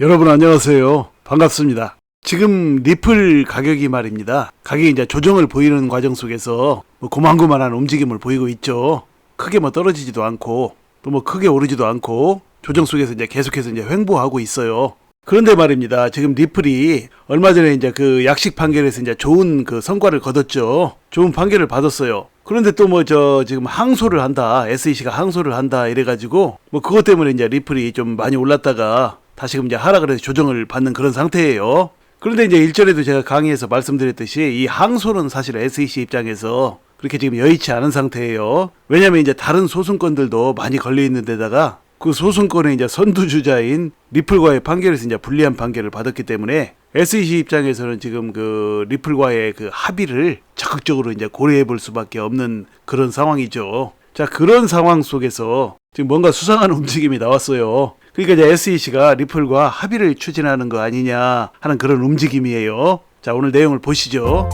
여러분 안녕하세요. 반갑습니다. 지금 리플 가격이 말입니다. 가격이 이제 조정을 보이는 과정 속에서 뭐 고만고만한 움직임을 보이고 있죠. 크게 뭐 떨어지지도 않고 또 뭐 크게 오르지도 않고 조정 속에서 이제 계속해서 이제 횡보하고 있어요. 그런데 말입니다. 지금 리플이 얼마 전에 이제 그 약식 판결에서 이제 좋은 그 성과를 거뒀죠. 좋은 판결을 받았어요. 그런데 또 뭐 저 지금 항소를 한다. SEC가 항소를 한다. 이래 가지고 뭐 그것 때문에 이제 리플이 좀 많이 올랐다가 다시금 이제 하락을 해서 조정을 받는 그런 상태예요. 그런데 이제 일전에도 제가 강의에서 말씀드렸듯이 이 항소는 사실 SEC 입장에서 그렇게 지금 여의치 않은 상태예요. 왜냐면 이제 다른 소송건들도 많이 걸려 있는 데다가 그 소송권의 이제 선두주자인 리플과의 판결에서 이제 불리한 판결을 받았기 때문에 SEC 입장에서는 지금 그 리플과의 그 합의를 적극적으로 이제 고려해 볼 수밖에 없는 그런 상황이죠. 자, 그런 상황 속에서 지금 뭔가 수상한 움직임이 나왔어요. 그러니까 이제 SEC가 리플과 합의를 추진하는 거 아니냐 하는 그런 움직임이에요. 자, 오늘 내용을 보시죠.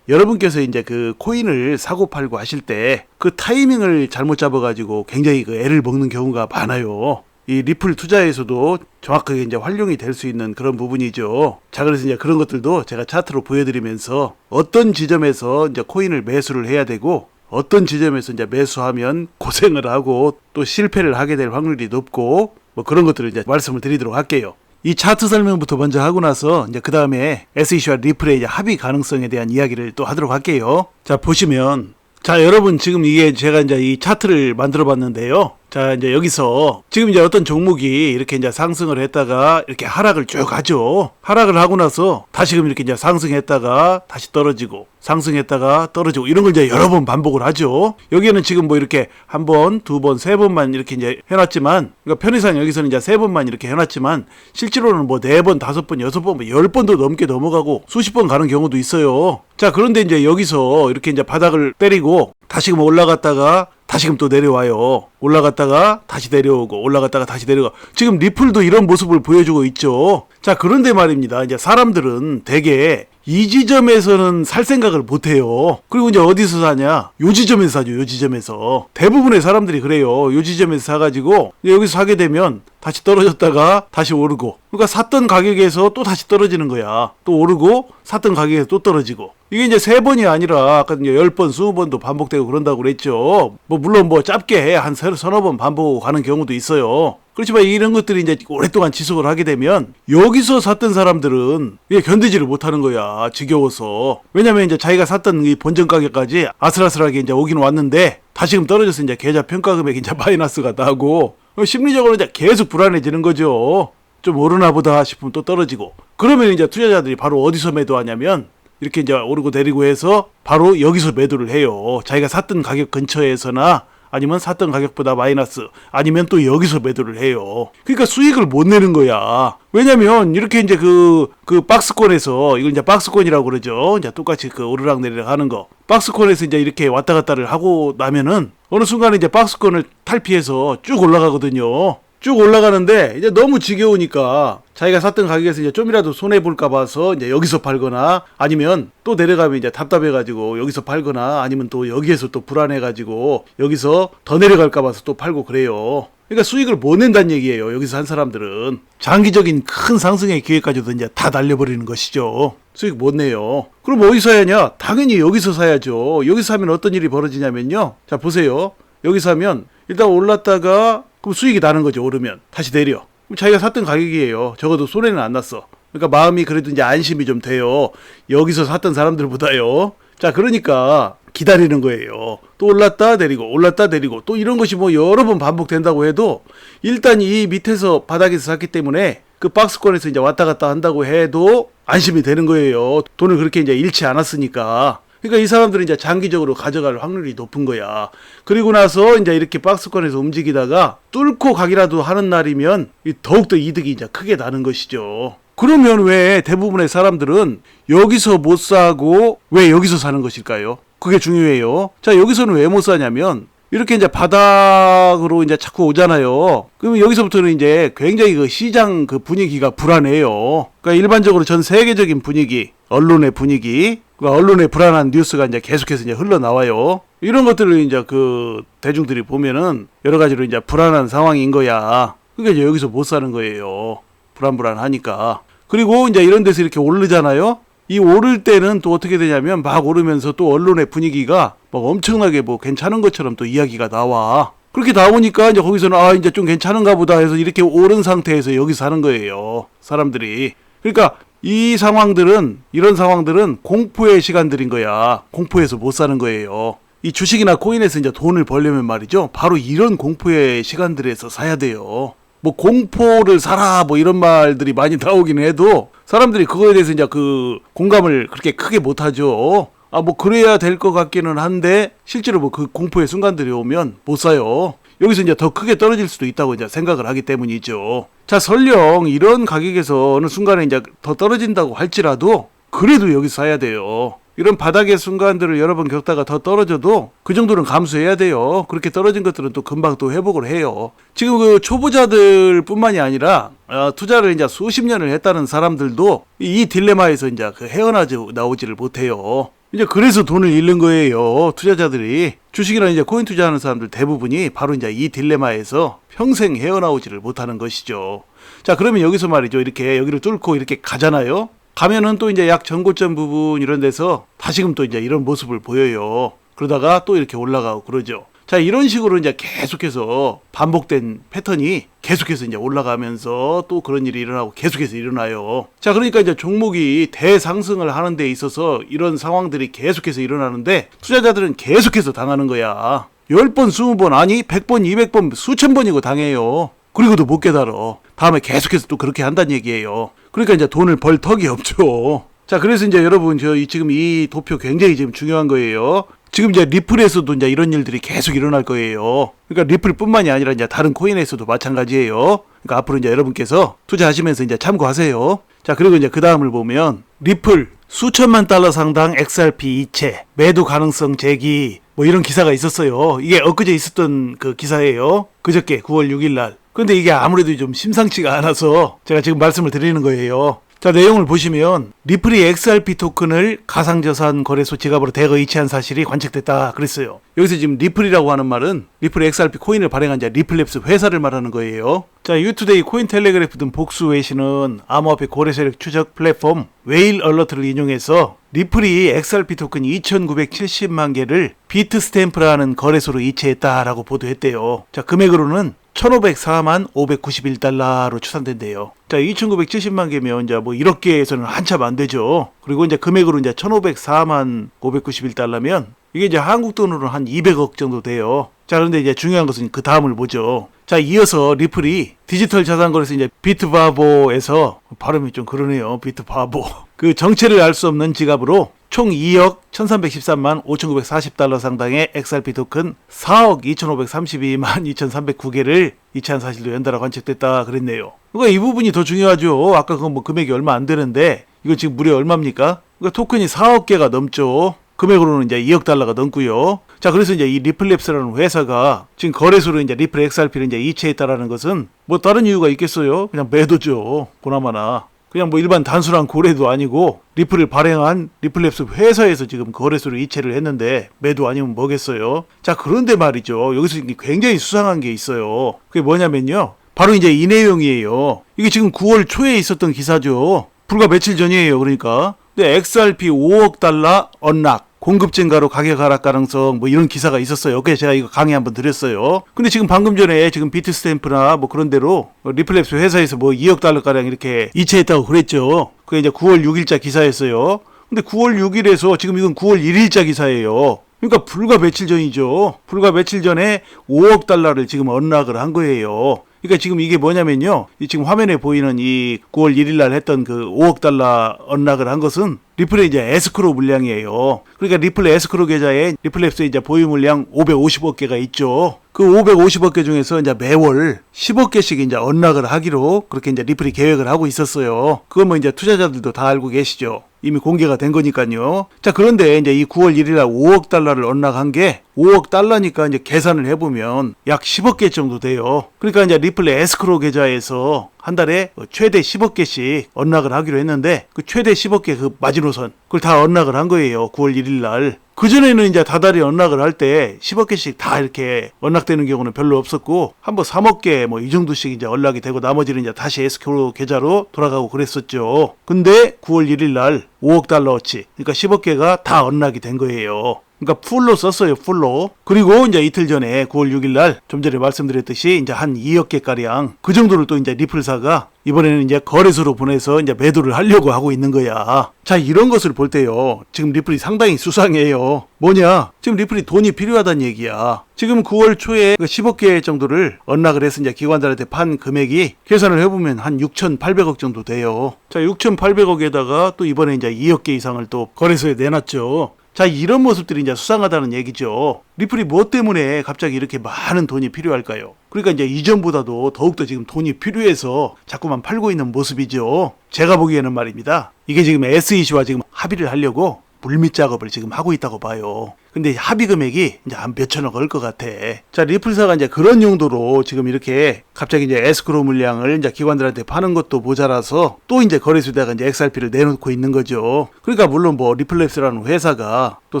여러분께서 이제 그 코인을 사고 팔고 하실 때 그 타이밍을 잘못 잡아가지고 굉장히 그 애를 먹는 경우가 많아요. 이 리플 투자에서도 정확하게 이제 활용이 될 수 있는 그런 부분이죠. 자, 그래서 이제 그런 것들도 제가 차트로 보여드리면서 어떤 지점에서 이제 코인을 매수를 해야 되고 어떤 지점에서 이제 매수하면 고생을 하고 또 실패를 하게 될 확률이 높고 뭐 그런 것들을 이제 말씀을 드리도록 할게요. 이 차트 설명부터 먼저 하고 나서 이제 그 다음에 SEC와 리플의 이제 합의 가능성에 대한 이야기를 또 하도록 할게요. 자 보시면 자 여러분 지금 이게 제가 이제 이 차트를 만들어 봤는데요. 자 이제 여기서 지금 이제 어떤 종목이 이렇게 이제 상승을 했다가 이렇게 하락을 쭉 하죠. 하락을 하고 나서 다시금 이렇게 이제 상승했다가 다시 떨어지고 상승했다가 떨어지고 이런 걸 이제 여러 번 반복을 하죠. 여기에는 지금 뭐 이렇게 한 번, 두 번, 세 번만 이렇게 이제 해놨지만 그러니까 편의상 여기서는 이제 세 번만 이렇게 해놨지만 실제로는 뭐 네 번, 다섯 번, 여섯 번, 뭐열 번도 넘게 넘어가고 수십 번 가는 경우도 있어요. 자 그런데 이제 여기서 이렇게 이제 바닥을 때리고 다시금 올라갔다가 다시금 또 내려와요. 올라갔다가 다시 내려오고 올라갔다가 다시 내려가. 지금 리플도 이런 모습을 보여주고 있죠. 자 그런데 말입니다. 이제 사람들은 대개 이 지점에서는 살 생각을 못 해요. 그리고 이제 어디서 사냐? 요 지점에서 사죠. 요 지점에서. 대부분의 사람들이 그래요. 요 지점에서 사가지고 여기서 사게 되면 다시 떨어졌다가 다시 오르고. 그러니까 샀던 가격에서 또 다시 떨어지는 거야. 또 오르고 샀던 가격에서 또 떨어지고. 이게 이제 세 번이 아니라 아까 이제 열 번, 스무 번도 반복되고 그런다고 그랬죠. 뭐 물론 뭐 짧게 한 서너 번 반복하고 가는 경우도 있어요. 그렇지만 이런 것들이 이제 오랫동안 지속을 하게 되면 여기서 샀던 사람들은 견디지를 못하는 거야. 지겨워서. 왜냐면 이제 자기가 샀던 이 본전 가격까지 아슬아슬하게 이제 오긴 왔는데 다시금 떨어져서 이제 계좌 평가 금액이 이제 마이너스가 나고 심리적으로 이제 계속 불안해지는 거죠. 좀 오르나 보다 싶으면 또 떨어지고. 그러면 이제 투자자들이 바로 어디서 매도하냐면 이렇게 이제 오르고 내리고 해서 바로 여기서 매도를 해요. 자기가 샀던 가격 근처에서나 아니면 샀던 가격보다 마이너스 아니면 또 여기서 매도를 해요. 그러니까 수익을 못 내는 거야. 왜냐면 이렇게 이제 그, 그 박스권에서 이걸 이제 박스권이라고 그러죠. 이제 똑같이 그 오르락 내리락 하는 거. 박스권에서 이제 이렇게 왔다 갔다를 하고 나면은 어느 순간에 이제 박스권을 탈피해서 쭉 올라가거든요. 쭉 올라가는데 이제 너무 지겨우니까 자기가 샀던 가격에서 이제 좀이라도 손해 볼까 봐서 이제 여기서 팔거나 아니면 또 내려가면 이제 답답해 가지고 여기서 팔거나 아니면 또 여기에서 또 불안해 가지고 여기서 더 내려갈까 봐서 또 팔고 그래요. 그러니까 수익을 못 낸다는 얘기예요. 여기서 한 사람들은 장기적인 큰 상승의 기회까지도 이제 다 날려버리는 것이죠. 수익 못 내요. 그럼 어디서 사야 하냐? 당연히 여기서 사야죠. 여기서 사면 어떤 일이 벌어지냐면요. 자 보세요. 여기서 사면 일단 올랐다가 그럼 수익이 나는 거죠. 오르면 다시 내려. 자기가 샀던 가격이에요. 적어도 손해는 안 났어. 그러니까 마음이 그래도 이제 안심이 좀 돼요. 여기서 샀던 사람들보다요. 자, 그러니까 기다리는 거예요. 또 올랐다 내리고 올랐다 내리고 또 이런 것이 뭐 여러 번 반복된다고 해도 일단 이 밑에서 바닥에서 샀기 때문에 그 박스권에서 이제 왔다 갔다 한다고 해도 안심이 되는 거예요. 돈을 그렇게 이제 잃지 않았으니까. 그러니까 이 사람들은 이제 장기적으로 가져갈 확률이 높은 거야. 그리고 나서 이제 이렇게 박스권에서 움직이다가 뚫고 가기라도 하는 날이면 이 더욱더 이득이 이제 크게 나는 것이죠. 그러면 왜 대부분의 사람들은 여기서 못 사고 왜 여기서 사는 것일까요? 그게 중요해요. 자, 여기서는 왜 못 사냐면 이렇게 이제 바닥으로 이제 자꾸 오잖아요. 그러면 여기서부터는 이제 굉장히 그 시장 그 분위기가 불안해요. 그러니까 일반적으로 전 세계적인 분위기, 언론의 분위기, 그러니까 언론의 불안한 뉴스가 이제 계속해서 이제 흘러나와요. 이런 것들을 이제 그 대중들이 보면은 여러 가지로 이제 불안한 상황인 거야. 그러니까 이제 여기서 못 사는 거예요. 불안불안하니까. 그리고 이제 이런 데서 이렇게 오르잖아요. 이 오를 때는 또 어떻게 되냐면 막 오르면서 또 언론의 분위기가 막 엄청나게 뭐 괜찮은 것처럼 또 이야기가 나와. 그렇게 나오니까 이제 거기서는 아 이제 좀 괜찮은가 보다 해서 이렇게 오른 상태에서 여기 사는 거예요. 사람들이. 그러니까 이 상황들은 이런 상황들은 공포의 시간들인 거야. 공포에서 못 사는 거예요. 이 주식이나 코인에서 이제 돈을 벌려면 말이죠. 바로 이런 공포의 시간들에서 사야 돼요. 뭐 공포를 사라 뭐 이런 말들이 많이 나오긴 해도 사람들이 그거에 대해서 이제 그 공감을 그렇게 크게 못 하죠. 아 뭐 그래야 될 것 같기는 한데 실제로 뭐 그 공포의 순간들이 오면 못 사요. 여기서 이제 더 크게 떨어질 수도 있다고 이제 생각을 하기 때문이죠. 자, 설령 이런 가격에서 어느 순간에 이제 더 떨어진다고 할지라도 그래도 여기 사야 돼요. 이런 바닥의 순간들을 여러 번 겪다가 더 떨어져도 그 정도는 감수해야 돼요. 그렇게 떨어진 것들은 또 금방 또 회복을 해요. 지금 그 초보자들 뿐만이 아니라 어, 투자를 이제 수십 년을 했다는 사람들도 이 딜레마에서 이제 그 헤어나지 나오지를 못해요. 이제 그래서 돈을 잃는 거예요. 투자자들이 주식이나 이제 코인 투자하는 사람들 대부분이 바로 이제 이 딜레마에서 평생 헤어나오지를 못하는 것이죠. 자, 그러면 여기서 말이죠. 이렇게 여기를 뚫고 이렇게 가잖아요. 가면은 또 이제 약 전고점 부분 이런 데서 다시금 또 이제 이런 모습을 보여요. 그러다가 또 이렇게 올라가고 그러죠. 자, 이런 식으로 이제 계속해서 반복된 패턴이 계속해서 이제 올라가면서 또 그런 일이 일어나고 계속해서 일어나요. 자, 그러니까 이제 종목이 대상승을 하는 데 있어서 이런 상황들이 계속해서 일어나는데 투자자들은 계속해서 당하는 거야. 10번, 20번, 아니 100번, 200번, 수천 번이고 당해요. 그리고도 못 깨달어. 다음에 계속해서 또 그렇게 한다는 얘기예요. 그러니까 이제 돈을 벌 턱이 없죠. 자, 그래서 이제 여러분, 저 이- 지금 이 도표 굉장히 지금 중요한 거예요. 지금 이제 리플에서도 이제 이런 일들이 계속 일어날 거예요. 그러니까 리플뿐만이 아니라 이제 다른 코인에서도 마찬가지예요. 그러니까 앞으로 이제 여러분께서 투자하시면서 이제 참고하세요. 자, 그리고 이제 그 다음을 보면 리플 수천만 달러 상당 XRP 이체 매도 가능성 제기 뭐 이런 기사가 있었어요. 이게 엊그제 있었던 그 기사예요. 그저께 9월 6일 날. 근데 이게 아무래도 좀 심상치가 않아서 제가 지금 말씀을 드리는 거예요. 자, 내용을 보시면 리플이 XRP 토큰을 가상자산 거래소 지갑으로 대거 이체한 사실이 관측됐다 그랬어요. 여기서 지금 리플이라고 하는 말은 리플 XRP 코인을 발행한 자 리플랩스 회사를 말하는 거예요. 자, 유투데이 코인 텔레그래프 등 복수 외신은 암호화폐 거래 세력 추적 플랫폼 웨일 얼러트를 인용해서 리플이 XRP 토큰 2,970만 개를 비트 스탬프라는 거래소로 이체했다라고 보도했대요. 자, 금액으로는 1,504만 591달러로 추산된대요. 자, 2,970만 개면 이제 뭐 1억 개에서는 한참 안 되죠. 그리고 이제 금액으로 이제 1,504만 591달러면 이게 이제 한국 돈으로 한 200억 정도 돼요. 자, 그런데 이제 중요한 것은 그 다음을 보죠. 자, 이어서 리플이 디지털 자산 거래소 이제 비트바보에서 발음이 좀 그러네요. 비트바보. 그 정체를 알 수 없는 지갑으로 총 2억 1313만 5940달러 상당의 XRP 토큰 4억 2532만 2309개를 이체한 사실도 연달아 관측됐다 그랬네요. 그러니까 이 부분이 더 중요하죠. 아까 그뭐 금액이 얼마 안 되는데 이거 지금 무려 얼마입니까? 그러니까 토큰이 4억 개가 넘죠. 금액으로는 이제 2억 달러가 넘고요. 자, 그래서 이제 이 리플랩스라는 회사가 지금 거래소로 이제 리플 XRP를 이제 이체했다라는 것은 뭐 다른 이유가 있겠어요? 그냥 매도죠. 보나마나. 그냥 뭐 일반 단순한 거래도 아니고 리플을 발행한 리플랩스 회사에서 지금 거래소를 이체를 했는데 매도 아니면 뭐겠어요? 자, 그런데 말이죠. 여기서 굉장히 수상한 게 있어요. 그게 뭐냐면요. 바로 이제 이 내용이에요. 이게 지금 9월 초에 있었던 기사죠. 불과 며칠 전이에요. 그러니까. 근데 XRP 5억 달러 언락. 공급 증가로 가격 하락 가능성 뭐 이런 기사가 있었어요. 그래서 제가 이거 강의 한번 드렸어요. 근데 지금 방금 전에 지금 비트 스탬프나 뭐 그런 데로 리플랩스 회사에서 뭐 2억 달러 가량 이렇게 이체했다고 그랬죠. 그게 이제 9월 6일자 기사였어요. 근데 9월 6일에서 지금 이건 9월 1일자 기사예요. 그러니까 불과 며칠 전이죠. 불과 며칠 전에 5억 달러를 지금 언락을 한 거예요. 그러니까 지금 이게 뭐냐면요. 이 지금 화면에 보이는 이 9월 1일 날 했던 그 5억 달러 언락을 한 것은 리플의 이제 에스크로 물량이에요. 그러니까 리플 에스크로 계좌에 리플랩스 이제 보유 물량 550억 개가 있죠. 그 550억 개 중에서 이제 매월 10억 개씩 이제 언락을 하기로 그렇게 이제 리플이 계획을 하고 있었어요. 그건 뭐 이제 투자자들도 다 알고 계시죠. 이미 공개가 된 거니까요. 자, 그런데 이제 이 9월 1일 날 5억 달러를 언락한 게 5억 달러니까 이제 계산을 해보면 약 10억 개 정도 돼요. 그러니까 이제 리플 에스크로 계좌에서 한 달에 최대 10억 개씩 언락을 하기로 했는데 그 최대 10억 개 그 마지노선 그걸 다 언락을 한 거예요. 9월 1일 날. 그전에는 이제 다달이 언락을 할 때 10억 개씩 다 이렇게 언락되는 경우는 별로 없었고 한 번 3억 개 뭐 이 정도씩 이제 언락이 되고 나머지는 이제 다시 에스크로 계좌로 돌아가고 그랬었죠. 근데 9월 1일 날 5억 달러어치 그러니까 10억 개가 다 언락이 된 거예요. 그러니까 풀로 썼어요, 풀로. 그리고 이제 이틀 전에 9월 6일 날 좀 전에 말씀드렸듯이 이제 한 2억 개 가량 그 정도를 또 이제 리플사가 이번에는 이제 거래소로 보내서 이제 매도를 하려고 하고 있는 거야. 자, 이런 것을 볼 때요. 지금 리플이 상당히 수상해요. 뭐냐? 지금 리플이 돈이 필요하다는 얘기야. 지금 9월 초에 그 10억 개 정도를 언락을 해서 이제 기관들한테 판 금액이 계산을 해보면 한 6,800억 정도 돼요. 자, 6,800억에다가 또 이번에 이제 2억 개 이상을 또 거래소에 내놨죠. 자, 이런 모습들이 이제 수상하다는 얘기죠. 리플이 무엇 때문에 갑자기 이렇게 많은 돈이 필요할까요? 그러니까 이제 이전보다도 더욱더 지금 돈이 필요해서 자꾸만 팔고 있는 모습이죠. 제가 보기에는 말입니다. 이게 지금 SEC와 지금 합의를 하려고 물밑 작업을 지금 하고 있다고 봐요. 근데 합의 금액이 이제 한 몇천억 을 것 같아. 자, 리플사가 이제 그런 용도로 지금 이렇게 갑자기 이제 에스크로 물량을 이제 기관들한테 파는 것도 모자라서 또 이제 거래소에다가 이제 XRP를 내놓고 있는 거죠. 그러니까 물론 뭐 리플랩스라는 회사가 또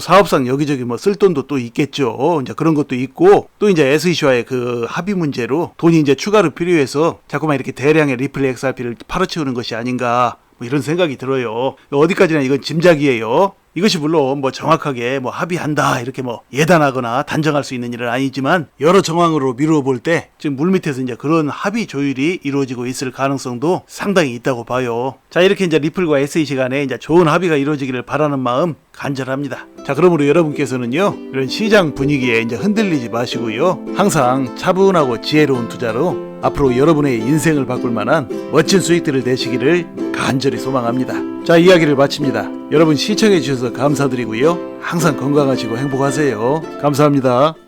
사업상 여기저기 뭐 쓸 돈도 또 있겠죠. 이제 그런 것도 있고 또 이제 SEC와의 그 합의 문제로 돈이 이제 추가로 필요해서 자꾸만 이렇게 대량의 리플 XRP를 팔아치우는 것이 아닌가 뭐 이런 생각이 들어요. 어디까지나 이건 짐작이에요. 이것이 물론 뭐 정확하게 뭐 합의한다 이렇게 뭐 예단하거나 단정할 수 있는 일은 아니지만 여러 정황으로 미루어 볼 때 지금 물밑에서 이제 그런 합의 조율이 이루어지고 있을 가능성도 상당히 있다고 봐요. 자 이렇게 이제 리플과 SEC 간에 이제 좋은 합의가 이루어지기를 바라는 마음 간절합니다. 자 그러므로 여러분께서는요 이런 시장 분위기에 이제 흔들리지 마시고요 항상 차분하고 지혜로운 투자로 앞으로 여러분의 인생을 바꿀 만한 멋진 수익들을 내시기를 간절히 소망합니다. 자, 이야기를 마칩니다. 여러분 시청해 주셔서 감사드리고요. 항상 건강하시고 행복하세요. 감사합니다.